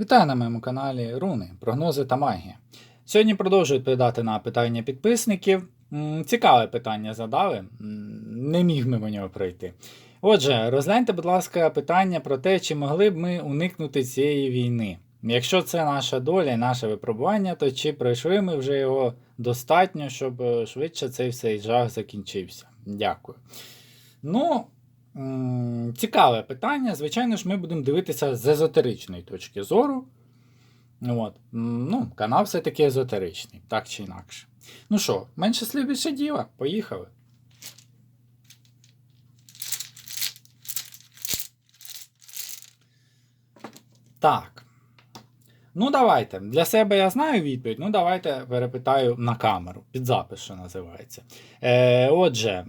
Вітаю на моєму каналі Руни, прогнози та магія. Сьогодні продовжую відповідати на питання підписників. Цікаве питання задали, не міг мимо нього пройти. Отже, розгляньте, будь ласка, питання про те, чи могли б ми уникнути цієї війни. Якщо це наша доля і наше випробування, то чи пройшли ми вже його достатньо, щоб е, швидше цей всей жах закінчився? Дякую. Ну, цікаве питання. Звичайно ж, ми будемо дивитися з езотеричної точки зору. От. Ну, канал все-таки езотеричний, так чи інакше. Ну що, менше слів більше діла. Поїхали. Так. Ну, давайте. Для себе я знаю відповідь. Ну, давайте перепитаю на камеру. Під запис, що називається. Е, отже,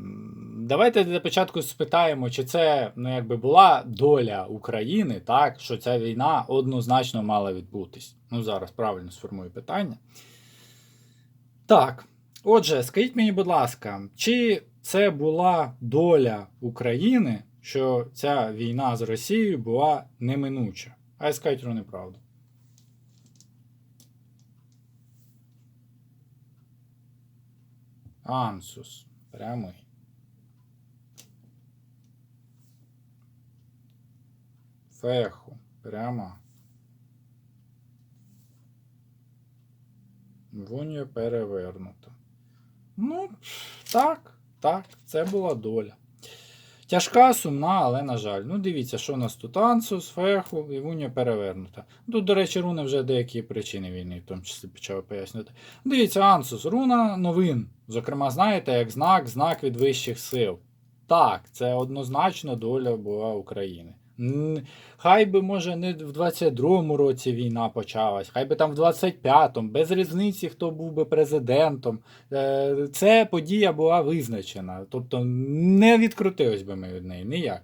давайте для початку спитаємо, чи це ну, якби була доля України, так, що ця війна однозначно мала відбутись. Ну, зараз правильно сформую питання. Так. Отже, скажіть мені, будь ласка, чи це була доля України, що ця війна з Росією була неминуча? А я скажіть про неправду. Ансус. Прямий. Феху. Пряма. Вуньо перевернуто. Ну, так, так, це була доля. Тяжка, сумна, але на жаль. Ну, дивіться, що у нас тут Ансус, Феху і Вуньо перевернута. Тут, до речі, руни вже деякі причини війни, в тому числі почали пояснювати. Дивіться, Ансус, руна новин. Зокрема, знаєте, як знак, знак від вищих сил. Так, це однозначно доля була України. Хай би, може, не в 22-му році війна почалась, хай би там в 25-му, без різниці, хто був би президентом. Е, Це подія була визначена. Тобто не відкрутились би ми від неї ніяк.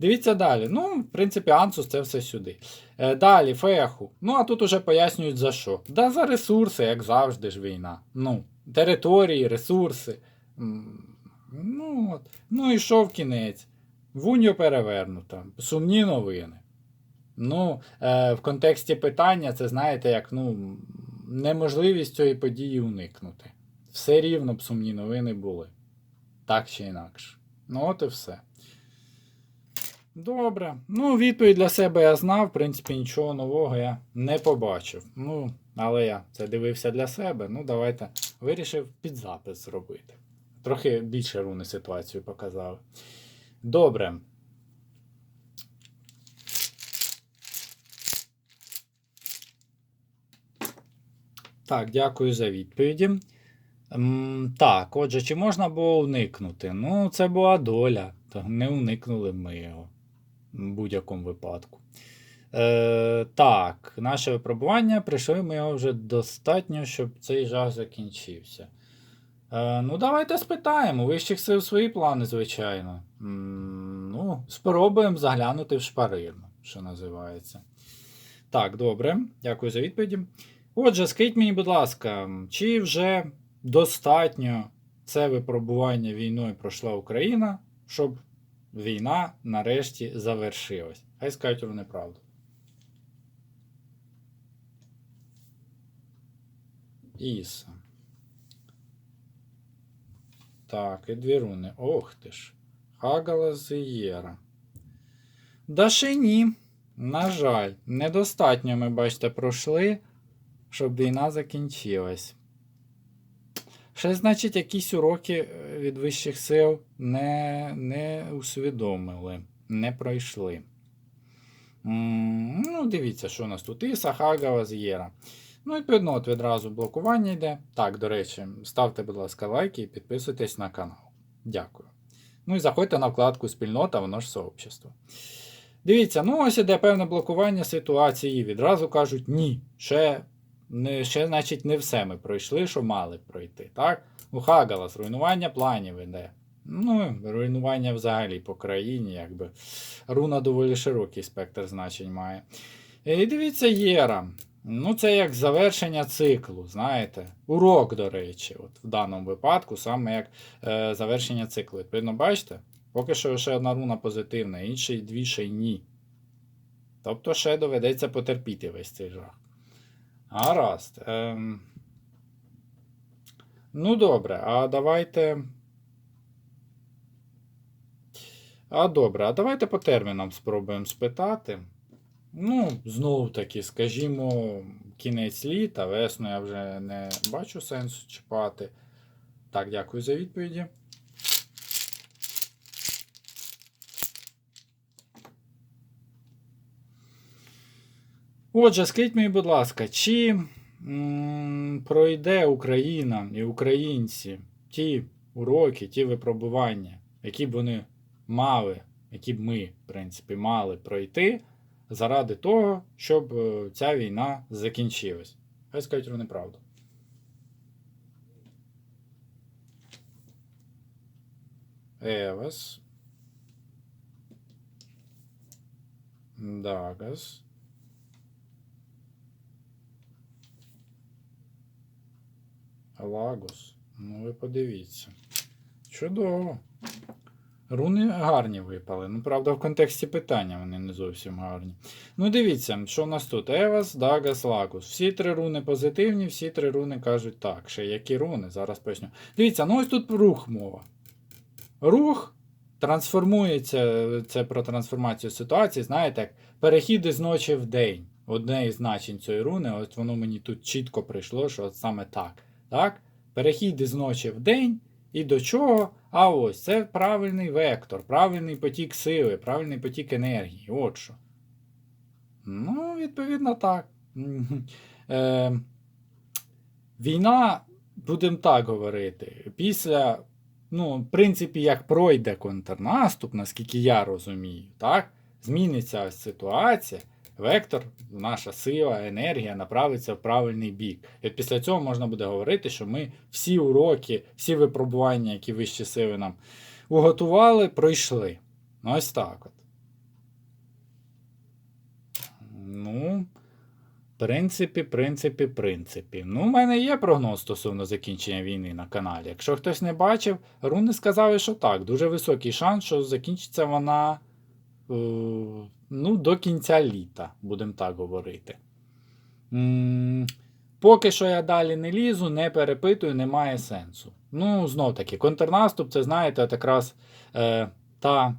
Дивіться далі. Ну, в принципі, Ансус це все сюди. Е, Далі, Феху. Ну, а тут уже пояснюють за що. Да за ресурси, як завжди ж війна. Ну, території, ресурси. Ну, от. ну і що в кінець? Вуньо перевернута. Сумні новини. Ну, е, в контексті питання, це знаєте, як ну, неможливість цієї події уникнути. Все рівно б сумні новини були. Так чи інакше. Ну, от і все. Добре. Ну, відповідь для себе я знав. В принципі, нічого нового я не побачив. Ну, але я це дивився для себе. Ну, давайте вирішив під запис зробити. Трохи більше руни ситуацію показали. Добре. Так, дякую за відповіді. Так, отже, чи можна було уникнути? Ну, це була доля, не уникнули ми його в будь-якому випадку. Е, так, наше випробування прийшли ми його вже достатньо, щоб цей жах закінчився. Е, ну, давайте спитаємо. Вищих сил свої плани, звичайно. Ну, спробуємо заглянути в шпарину, що називається. Так, добре, дякую за відповіді. Отже, скажіть мені, будь ласка, чи вже достатньо це випробування війною пройшла Україна, щоб війна нарешті завершилась? Хай скажуть про неправду. Іса. Так, і дві руни. Ох ти ж. Хагала Зієра. Да ні. На жаль, недостатньо ми, бачите, пройшли, щоб війна закінчилась. Ще, значить, якісь уроки е, від вищих сил не, не усвідомили, не пройшли. М, Ну, дивіться, що у нас тут. Іса, Хагала, З'єра. Ну, відповідно, от відразу блокування йде. Так, до речі, ставте, будь ласка, лайки і підписуйтесь на канал. Дякую. Ну і заходьте на вкладку спільнота, воно ж сообщество. Дивіться, ну ось іде певне блокування ситуації. Відразу кажуть, ні, ще, не, ще, значить, не все ми пройшли, що мали пройти. Так? У Хагалас, руйнування планів іде. Ну, руйнування взагалі по країні, якби. Руна доволі широкий спектр значень має. І дивіться, Єра. Ну, це як завершення циклу, знаєте. Урок, до речі, от в даному випадку, саме як е, завершення циклу. Відповідно, бачите? Поки що ще одна руна позитивна, інші дві ще й ні. Тобто ще доведеться потерпіти весь цей жах. Гаразд. Ем... Ну, добре, а давайте. А добре, а давайте по термінам спробуємо спитати. Ну, знову таки, скажімо, кінець літа, весну я вже не бачу сенсу чіпати. Так, дякую за відповіді. Отже, скажіть мені, будь ласка, чи м, пройде Україна і українці ті уроки, ті випробування, які б вони мали, які б ми, в принципі, мали пройти заради того, щоб е, ця війна закінчилась? Хай скажуть вони правду. Евас. Дагас. Лагос. Ну, ви подивіться. Чудово. Руни гарні випали. Ну, правда, в контексті питання вони не зовсім гарні. Ну, дивіться, що в нас тут? Евас, Дагас, Лагус. Всі три руни позитивні, всі три руни кажуть так. Ще які руни? Зараз поясню. Дивіться, ну ось тут рух мова. Рух трансформується, це про трансформацію ситуації, знаєте, як перехід із ночі в день. Одне із значень цієї руни, от воно мені тут чітко прийшло, що от саме так. Так? Перехід із ночі в день. І до чого? А ось це правильний вектор, правильний потік сили, правильний потік енергії. От що. Ну, відповідно, так. Е, війна, будемо так говорити, після, ну, в принципі, як пройде контрнаступ, наскільки я розумію, так, зміниться ситуація, вектор, наша сила, енергія направиться в правильний бік. І от після цього можна буде говорити, що ми всі уроки, всі випробування, які вищі сили нам уготували, пройшли. Ну, ось так от. Ну, в принципі, принципі, принципі. Ну, у мене є прогноз стосовно закінчення війни на каналі. Якщо хтось не бачив, руни сказали, що так, дуже високий шанс, що закінчиться вона е, ну, до кінця літа, будемо так говорити. М, Поки що я далі не лізу, не перепитую, немає сенсу. Ну, знов таки, контрнаступ, це знаєте, якраз е, та,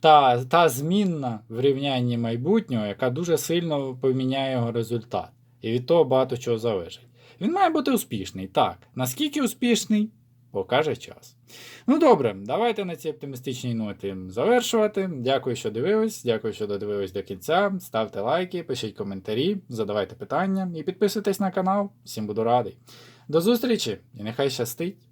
та, та змінна в рівнянні майбутнього, яка дуже сильно поміняє його результат. І від того багато чого залежить. Він має бути успішний. Так. Наскільки успішний, покаже час. Ну добре, давайте на цій оптимістичній ноті завершувати. Дякую, що дивились. Дякую, що додивились до кінця. Ставте лайки, пишіть коментарі, задавайте питання і підписуйтесь на канал. Всім буду радий. До зустрічі і нехай щастить!